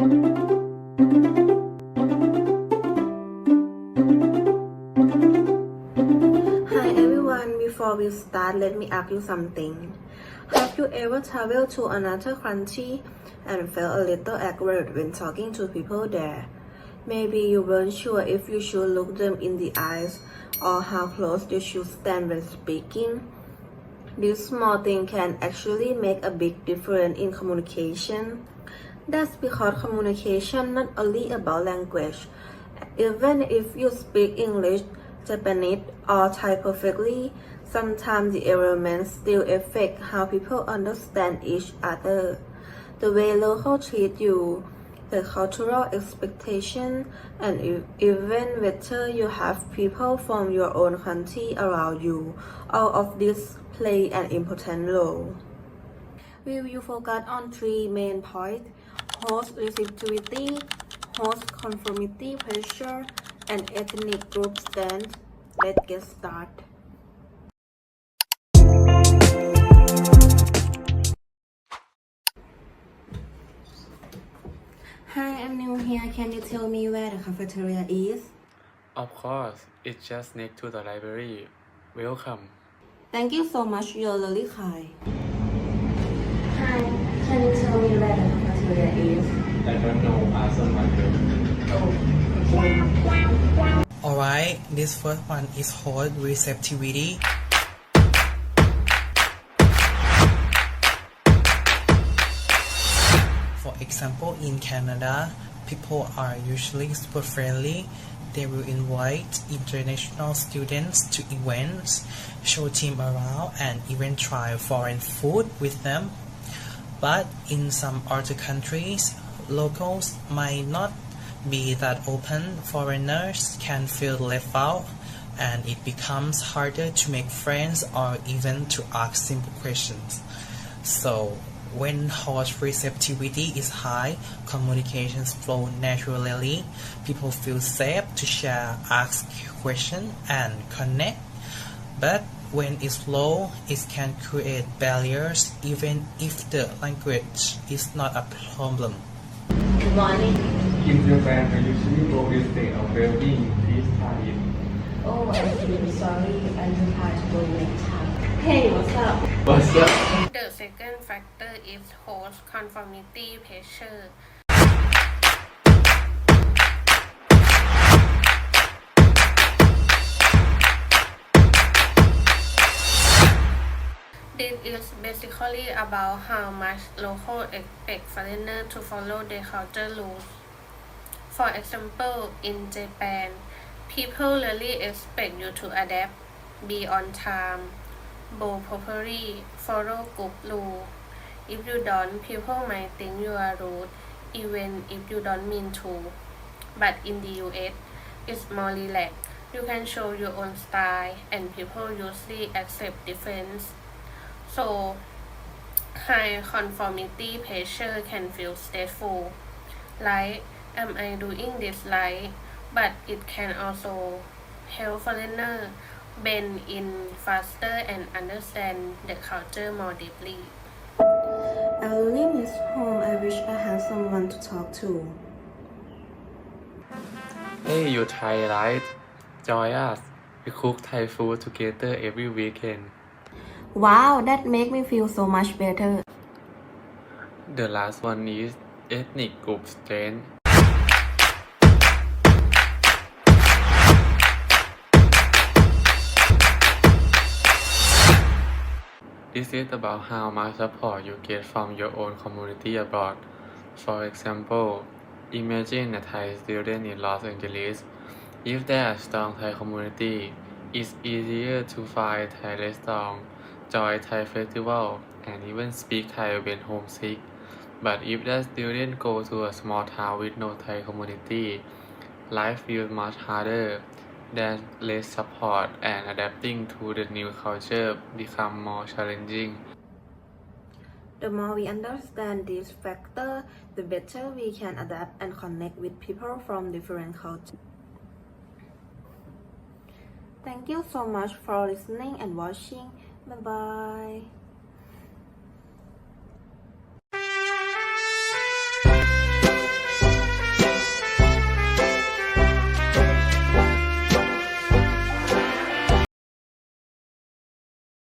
Hi everyone, before we start, let me ask you something. Have you ever traveled to another country and felt a little awkward when talking to people there? Maybe you weren't sure if you should look them in the eyes or how close you should stand when speaking. This small thing can actually make a big difference in communication. That's because communication not only about language. Even if you speak English, Japanese, or Thai perfectly, sometimes the elements still affect how people understand each other. The way locals treat you, the cultural expectation, and even whether you have people from your own country around you, all of this play an important role. We will focus on three main points host receptivity, host conformity pressure, and ethnic group stance. Let's get started. Hi, I'm new here. Can you tell me where the cafeteria is? Of course, it's just next to the library. Welcome. Thank you so much. You're really kind. Hi, can you tell me where the cafeteria is? Alright, this first one is host receptivity. For example, in Canada, people are usually super friendly. They will invite international students to events, show them around, and even try foreign food with them. But in some other countries, locals might not be that open. Foreigners can feel left out, and it becomes harder to make friends or even to ask simple questions. So, when host receptivity is high, communications flow naturally. People feel safe to share, ask questions, and connect. But when it's low, it can create barriers even if the language is not a problem. Good morning. In Japan, we usually go with state of well-being. Please try it. Oh, I'm really sorry. I will try to go next time. Hey, what's up? What's up? The second factor is host conformity pressure. This is basically about how much local expect foreigners to follow their culture rules. For example, in Japan, people really expect you to adapt, be on time, bow properly, follow group rules. If you don't, people might think you are rude, even if you don't mean to. But in the US, it's more relaxed. You can show your own style, and people usually accept difference. So, high conformity pressure can feel stressful. Like, am I doing this right? But it can also help foreigner bend in faster and understand the culture more deeply. I really miss home. I wish I had someone to talk to. Hey, you Thai, right? Join us. We cook Thai food together every weekend. Wow, that make me feel so much better. The last one is ethnic group strength. This is about how much support you get from your own community abroad. For example, imagine a Thai student in Los Angeles. If there is strong Thai community, it's easier to find Thai restaurant, join Thai festival, and even speak Thai when homesick. But if the student go to a small town with no Thai community, life feels much harder. There's less support and adapting to the new culture become more challenging. The more we understand this factor, the better we can adapt and connect with people from different cultures. Thank you so much for listening and watching. Bye bye.